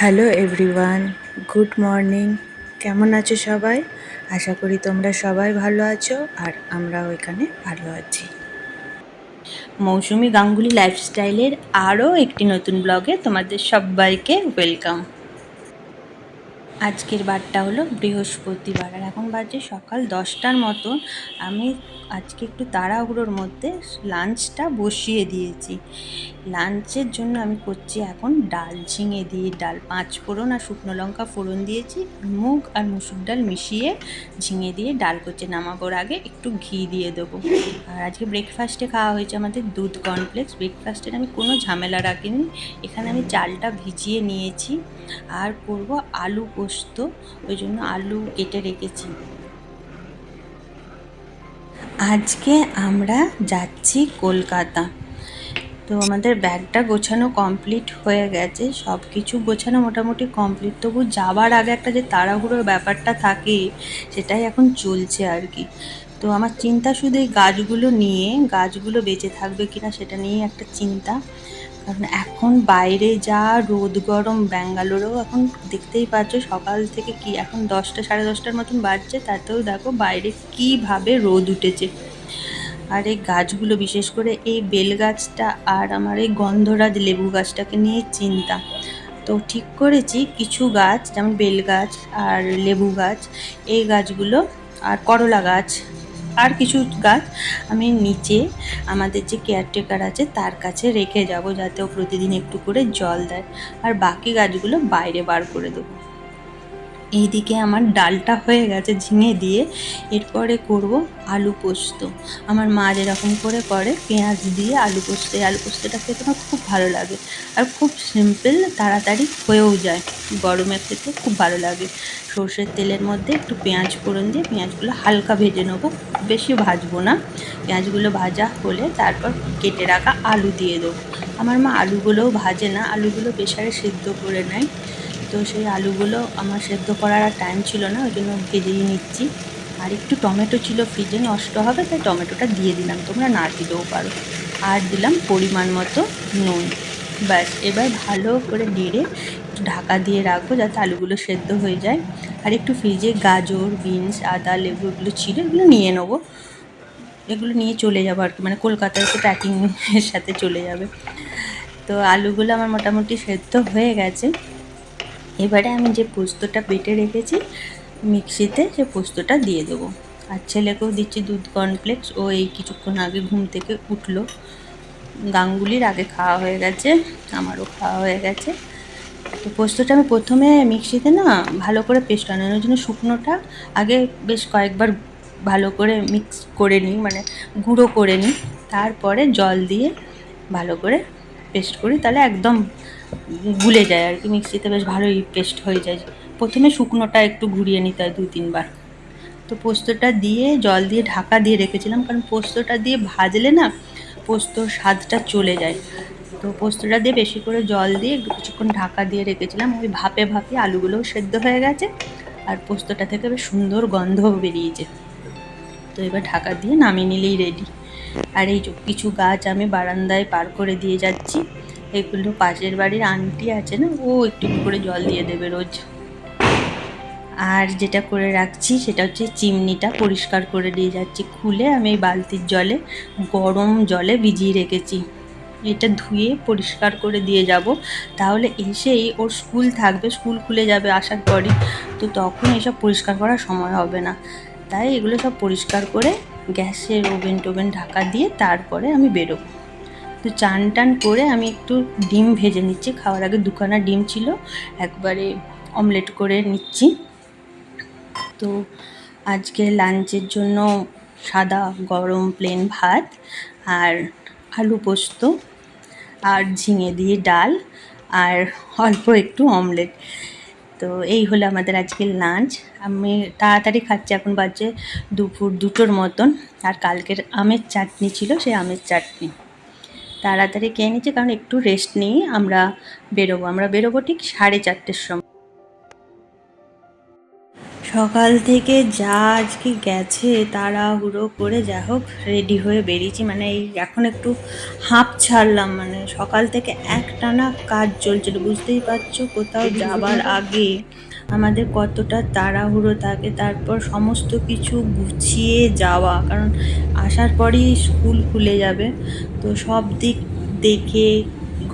Hello everyone, good morning. কেমন আছো সবাই? আশা করি তোমরা সবাই ভালো আছো আর আমরাও এখানে ভালো আছি। মৌসুমি গাঙ্গুলি লাইফস্টাইলের আরও একটি নতুন ব্লগে তোমাদের সবাইকে ওয়েলকাম আজকের বারটা হলো বৃহস্পতিবার, আর এখন বাজে সকাল দশটার মতন। আমি আজকে একটু তাড়াহুড়োর মধ্যে লাঞ্চটা বসিয়ে দিয়েছি। লাঞ্চের জন্য আমি করছি এখন ডাল ঝিঙে দিয়ে ডাল, পাঁচ ফোড়ন আর শুকনো লঙ্কা ফোড়ন দিয়েছি। মুগ আর মুসুর ডাল মিশিয়ে ঝিঙে দিয়ে ডাল করছে। নামাবোর আগে একটু ঘি দিয়ে দেবো। আর আজকে ব্রেকফাস্টে খাওয়া হয়েছে আমাদের দুধ কর্নফ্লেক্স ব্রেকফাস্টের আমি কোনো ঝামেলা রাখিনি। এখানে আমি চালটা ভিজিয়ে নিয়েছি। আর করব আলু পোস্ত। ওই জন্য আলু কেটে রেখেছি। আজকে আমরা যাচ্ছি কলকাতা। তো আমাদের ব্যাগটা গোছানো কমপ্লিট হয়ে গেছে। সব কিছু গোছানো মোটামুটি কমপ্লিট। তবু যাওয়ার আগে একটা যে তাড়াহুড়োর ব্যাপারটা থাকে, সেটাই এখন চলছে আর কি। তো আমার চিন্তা শুধু এই গাছগুলো নিয়ে, গাছগুলো বেঁচে থাকবে কিনা সেটা নিয়ে একটা চিন্তা। কারণ এখন বাইরে যা রোদ গরম ব্যাঙ্গালোরেও এখন দেখতেই পাচ্ছ সকাল থেকে কি এখন দশটা, সাড়ে দশটার মতন বাজছে, তাতেও দেখো বাইরে কীভাবে রোদ উঠেছে। আর এই গাছগুলো, বিশেষ করে এই বেল গাছটা আর আমার এই গন্ধরাজ লেবু গাছটাকে নিয়ে চিন্তা। তো ঠিক করেছি, কিছু গাছ, যেমন বেল গাছ আর লেবু গাছ, এই গাছগুলো আর করলা গাছ আর কিছু গাছ আমি নিচে আমাদের যে কেয়ারটেকার আছে তার কাছে রেখে যাব যাতে ও প্রতিদিন একটু করে জল দেয়। আর বাকি গাছগুলো বাইরে বার করে দেবো। এইদিকে আমার ডালটা হয়ে গেছে ঝিঙে দিয়ে। এরপরে করব আলু পোস্ত। আমার মা যেরকম করে করে পেঁয়াজ দিয়ে আলু পোস্ত। আলু পোস্তটা খেতে আমার খুব ভালো লাগে। আর খুব সিম্পল, তাড়াতাড়ি হয়েও যায়। গরমে খেতে খুব ভালো লাগে। সর্ষের তেলের মধ্যে একটু পেঁয়াজ ফোড়ন দিয়ে পেঁয়াজগুলো হালকা ভেজে নেব। বেশি ভাজবো না। পেঁয়াজগুলো ভাজা হলে তারপর কেটে রাখা আলু দিয়ে দেবো। আমার মা আলুগুলোও ভাজে না। আলুগুলো প্রেশারে সিদ্ধ করে নেয়। তো সেই আলুগুলো আমার সেদ্ধ করার আর টাইম ছিল না, ওই জন্য ভেজেই নিচ্ছি। আর একটু টমেটো ছিল ফ্রিজে, নষ্ট হবে, তাই টমেটোটা দিয়ে দিলাম। তোমরা না দিতেও পারো। আর দিলাম পরিমাণ মতো নুন। ব্যাস, এবার ভালো করে নেড়ে একটু ঢাকা দিয়ে রাখব যাতে আলুগুলো সেদ্ধ হয়ে যায়। আর একটু ফ্রিজে গাজর, বিনস, আদা, লেবু এগুলো ছিল, এগুলো নিয়ে নেব। এগুলো নিয়ে চলে যাব আর কি মানে কলকাতায় তো প্যাকিংয়ের সাথে চলে যাবে। তো আলুগুলো আমার মোটামুটি সেদ্ধ হয়ে গেছে। এবারে আমি যে পোস্তটা বেটে রেখেছি মিক্সিতে, সে পোস্তটা দিয়ে দেবো। আর ছেলেকেও দিচ্ছি দুধ কর্নফ্লেক্স ও এই কিছুক্ষণ আগে ঘুম থেকে উঠল। গাঙ্গুলির আগে খাওয়া হয়ে গেছে, আমারও খাওয়া হয়ে গেছে। তো পোস্তটা আমি প্রথমে মিক্সিতে না ভালো করে পেস্ট আনানোর জন্য শুকনোটা আগে বেশ কয়েকবার ভালো করে মিক্স করে নিই মানে গুঁড়ো করে নিই। তারপরে জল দিয়ে ভালো করে পেস্ট করি। তাহলে একদম গুলে যায় আর কি, মিক্সিতে বেশ ভালোই পেস্ট হয়ে যায়। প্রথমে শুকনোটা একটু ঘুরিয়ে নিতে হয় দু তিনবার। তো পোস্তটা দিয়ে, জল দিয়ে ঢাকা দিয়ে রেখেছিলাম, কারণ পোস্তটা দিয়ে ভাজলে না পোস্তর স্বাদটা চলে যায়। তো পোস্তটা দিয়ে বেশি করে জল দিয়ে কিছুক্ষণ ঢাকা দিয়ে রেখেছিলাম, ওই ভাপে ভাপে আলুগুলোও সেদ্ধ হয়ে গেছে আর পোস্তটা থেকে বেশ সুন্দর গন্ধও বেরিয়েছে। তো এবার ঢাকা দিয়ে নামিয়ে নিলেই রেডি আর এই কিছু গাছ আমি বারান্দায় পার করে দিয়ে যাচ্ছি। এগুলো পাশের বাড়ির আন্টি আছে না, ও একটু করে জল দিয়ে দেবে রোজ। আর যেটা করে রাখছি সেটা হচ্ছে চিমনিটা পরিষ্কার করে দিয়ে যাচ্ছি। খুলে আমি এই বালতির জলে, গরম জলে ভিজিয়ে রেখেছি। এটা ধুয়ে পরিষ্কার করে দিয়ে যাব। তাহলে এসেই ওর স্কুল থাকবে, স্কুল খুলে যাবে আসার পরই। তো তখন এসব পরিষ্কার করার সময় হবে না। তাই এগুলো সব পরিষ্কার করে গ্যাসের ওভেন টোভেন ঢাকা দিয়ে তারপরে আমি বেরোবো। তো চান টান করে আমি একটু ডিম ভেজে নিচ্ছি। খাওয়ার আগে দুখানা ডিম ছিল, একবারে অমলেট করে নিচ্ছি। তো আজকে লাঞ্চের জন্য সাদা, গরম প্লেন ভাত আর আলু পোস্ত আর ঝিঙে দিয়ে ডাল আর অল্প একটু অমলেট তো এই হলো আমাদের আজকের লাঞ্চ। আমি তাড়াতাড়ি খাচ্ছি, এখন বাজে দুপুর দুটোর মতন। আর কালকের আমের চাটনি ছিল, সেই আমের চাটনি। তাড়াতাড়ি খেয়ে নিচ্ছি, কারণ একটু রেস্ট নিয়ে আমরা বেরোবো। আমরা বেরোবো ঠিক সাড়ে চারটের সময়। সকাল থেকে যা আজকে গেছে তাড়াহুড়ো করে যা হোক রেডি হয়ে বেরিয়েছি। মানে এই এখন একটু হাঁপ ছাড়লাম মানে সকাল থেকে একটানা কাজ চলছিল, বুঝতেই পারছ কোথাও যাবার আগে। আমাদের কতটা তাড়াহুড়ো থাকে, তারপর সমস্ত কিছু গুছিয়ে যাওয়া, কারণ আসার পরই স্কুল খুলে যাবে। তো সব দিক দেখে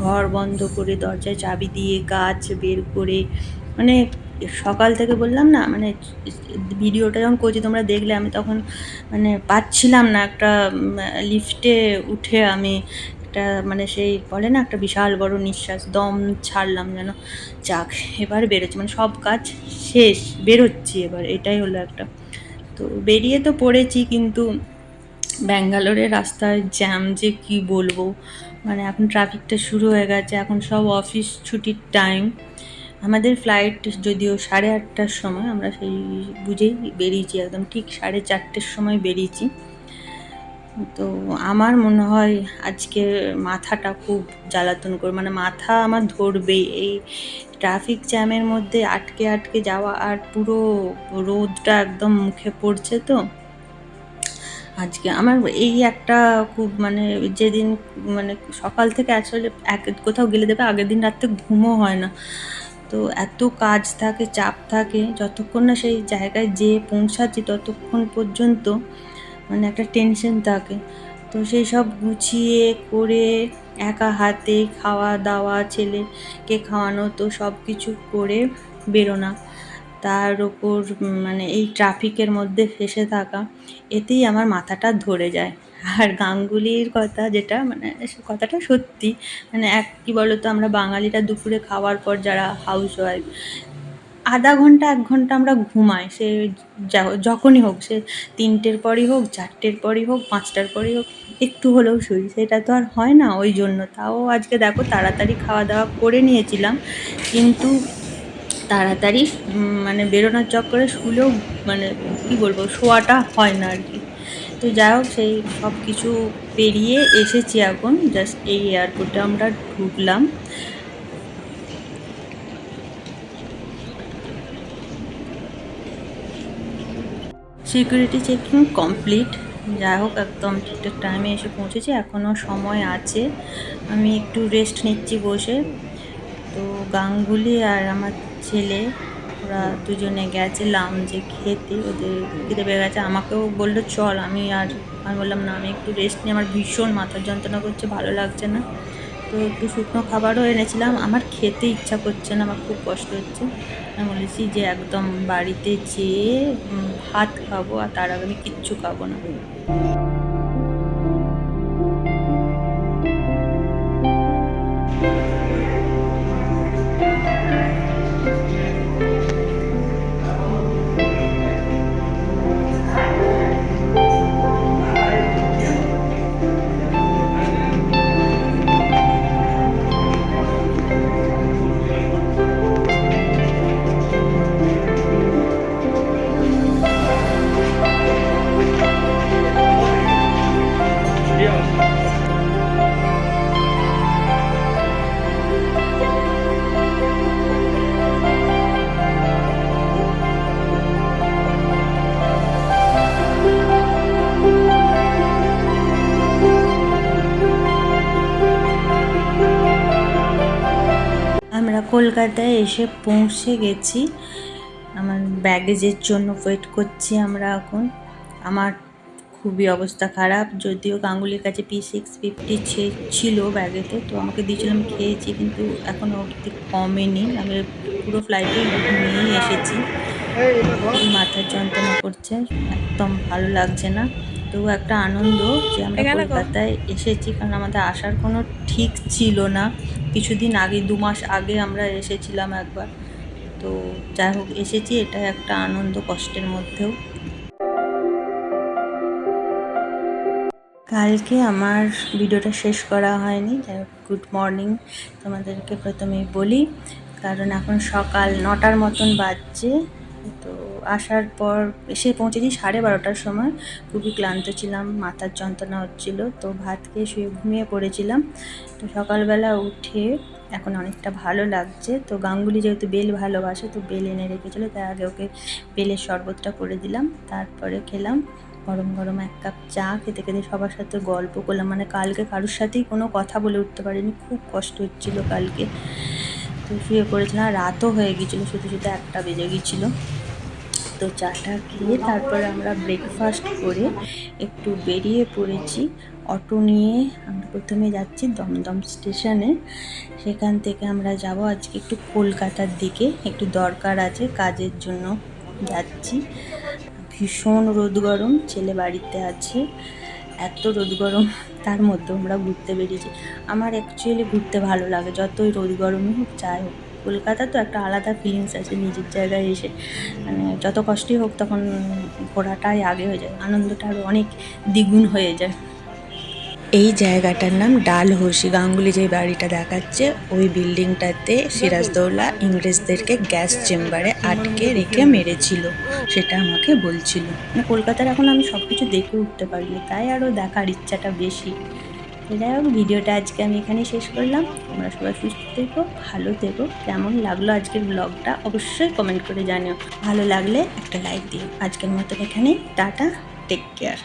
ঘর বন্ধ করে, দরজায় চাবি দিয়ে গাছ বের করে মানে সকাল থেকে বললাম না মানে ভিডিওটা যখন করছি তোমরা দেখলে, আমি তখন মানে পাচ্ছিলাম না একটা লিফটে উঠে আমি একটা মানে সেই বলে না, একটা বিশাল বড় নিঃশ্বাস, দম ছাড়লাম যেন। যাক, এবার বেরোচ্ছি মানে সব কাজ শেষ, বেরোচ্ছি এবার, এটাই হলো একটা। তো বেরিয়ে তো পড়েছি, কিন্তু ব্যাঙ্গালোরের রাস্তায় জ্যাম যে কি বলব? মানে এখন ট্রাফিকটা শুরু হয়ে গেছে, এখন সব অফিস ছুটির টাইম। আমাদের ফ্লাইট যদিও সাড়ে আটটার সময়, আমরা সেই বুঝেই বেরিয়েছি একদম, ঠিক সাড়ে চারটের সময় বেরিয়েছি। তো আমার মনে হয় আজকে মাথাটা খুব জ্বালাতন করে মানে মাথা আমার ধরবেই। এই ট্রাফিক জ্যামের মধ্যে আটকে আটকে যাওয়া আর পুরো রোদটা একদম মুখে পড়ছে তো। আজকে আমার এই একটা খুব মানে যেদিন মানে সকাল থেকে আসলে এক কোথাও গেলে দেবে আগের দিন রাত্রে ঘুমও হয় না। তো এত কাজ থাকে, চাপ থাকে, যতক্ষণ না সেই জায়গায় যেয়ে পৌঁছাচ্ছি ততক্ষণ পর্যন্ত মানে একটা টেনশন থাকে। তো সেই সব গুছিয়ে করে একা হাতে খাওয়া দাওয়া, ছেলেকে খাওয়ানো তো সব কিছু করে বেরোনা। তার ওপর মানে এই ট্রাফিকের মধ্যে ফেসে থাকা, এতেই আমার মাথাটা ধরে যায়। আর গাঙ্গুলির কথা যেটা মানে কথাটা সত্যি মানে এক কী বলতো, আমরা বাঙালিরা দুপুরে খাওয়ার পর যারা হাউস ওয়াইফ আধা ঘণ্টা, এক ঘণ্টা আমরা ঘুমাই। সে যখনই হোক, সে তিনটের পরই হোক, চারটের পরই হোক, পাঁচটার পরই হোক, একটু হলেও শুই। সেটা তো আর হয় না ওই জন্য। তাও আজকে দেখো তাড়াতাড়ি খাওয়া দাওয়া করে নিয়েছিলাম। কিন্তু তাড়াতাড়ি মানে বেরোনোর চক্করে শুলেও মানে কী বলব, শোয়াটা হয় না আর কি। তো যাই হোক, সেই সব কিছু পেরিয়ে এসেছি এখন। জাস্ট এই এয়ারপোর্টে আমরা ঢুকলাম। Security checking complete. যাই হোক, একদম ঠিকঠাক টাইমে এসে পৌঁছেছি। এখনও সময় আছে। আমি একটু রেস্ট নিচ্ছি বসে। তো গাঙ্গুলি আর আমার ছেলে, ওরা দুজনে গেছিলাম যে খেতে। ওদের খেতে পেয়ে গেছে। আমাকেও বলল, চল, আমি আর আমি বললাম, না, আমি একটু রেস্ট নিই। আমার ভীষণ মাথার যন্ত্রণা করছে, ভালো লাগছে না। তো একটু শুকনো খাবারও এনেছিলাম। আমার খেতে ইচ্ছা করছে না, আমার খুব কষ্ট হচ্ছে। আমি বলেছি যে একদম বাড়িতে যেয়ে ভাত খাব আর তার আগে আমি কিচ্ছু খাব না। কলকাতায় এসে পৌঁছে গেছি। আমার ব্যাগেজের জন্য ওয়েট করছি আমরা এখন। আমার খুবই অবস্থা খারাপ, যদিও গাঙ্গুলির কাছে পি সিক্স ফিফটি ছিল ব্যাগেতে তো আমাকে দিয়েছিলাম, খেয়েছি, কিন্তু এখনও অবধি কমেনি। আমি পুরো ফ্লাইটে ঘুমিয়েই এসেছি। মাথার যন্ত্রণা করছে, একদম ভালো লাগছে না। তবু একটা আনন্দ যে আমরা কলকাতায় এসেছি কারণ আমাদের আসার কোনো ঠিক ছিল না। কিছুদিন আগে দু মাস আগে আমরা এসেছিলাম একবার। তো যাই হোক এসেছি এটা একটা আনন্দ কষ্টের মধ্যেও। কালকে আমার ভিডিওটা শেষ করা হয়নি যাই হোক গুড মর্নিং তোমাদেরকে প্রথমেই বলি। কারণ এখন সকাল নটার মতন বাজছে তো আসার পর এসে পৌঁছেছি সাড়ে বারোটার সময়। খুবই ক্লান্ত ছিলাম, মাথার যন্ত্রণা হচ্ছিল, তো ভাত খেয়ে শুয়ে ঘুমিয়ে পড়েছিলাম। তো সকালবেলা উঠে এখন অনেকটা ভালো লাগছে। তো গাঙ্গুলি যেহেতু বেল ভালোবাসে, তো বেল এনে রেখেছিলো, তাই আগে ওকে বেলের শরবতটা করে দিলাম। তারপরে খেলাম, গরম গরম এক কাপ চা খেতে খেতে সবার সাথে গল্প করলাম। মানে কালকে কারোর সাথেই কোনো কথা বলে উঠতে পারিনি, খুব কষ্ট হচ্ছিল কালকে। তো শুয়ে পড়েছিলাম রাতও হয়ে গিয়েছিল শুধু শুধু একটা বেজে গিয়েছিল। তো চাটা খেয়ে তারপরে আমরা ব্রেকফাস্ট করে একটু বেরিয়ে পড়েছি। অটো নিয়ে আমরা প্রথমে যাচ্ছি দমদম স্টেশনে সেখান থেকে আমরা যাব আজকে একটু কলকাতার দিকে। একটু দরকার আছে কাজের জন্য যাচ্ছি। ভীষণ রোদ গরম, ছেলে বাড়িতে আছে। এত রোদ গরম, তার মধ্যে আমরা ঘুরতে বেরিয়েছি। আমার অ্যাকচুয়ালি ঘুরতে ভালো লাগে, যতই রোদ গরমই হোক, যাই হোক। কলকাতা তো একটা আলাদা ফিলিংস আছে নিজের জায়গায় এসে। মানে যত কষ্টই হোক তখন ঘোরাটাই আগে হয়ে যায় আনন্দটা আরও অনেক দ্বিগুণ হয়ে যায়। এই জায়গাটার নাম ডালহৌসি গাঙ্গুলি যে বাড়িটা দেখাচ্ছে ওই বিল্ডিংটাতে সিরাজদৌল্লা ইংরেজদেরকে গ্যাস চেম্বারে আটকে রেখে মেরেছিল সেটা আমাকে বলছিল। মানে কলকাতার এখন আমি সব কিছু দেখে উঠতে পারিনি তাই আরও দেখার ইচ্ছাটা বেশি। যাই হোক, ভিডিওটা আজকে আমি এখানে শেষ করলাম। তোমরা সবাই সুস্থ থেকো, ভালো থেকো। কেমন লাগল আজকের ব্লগটা অবশ্যই কমেন্ট করে জানিও। ভালো লাগলে একটা লাইক দিও। আজকের মতন এখানেই। Tata take care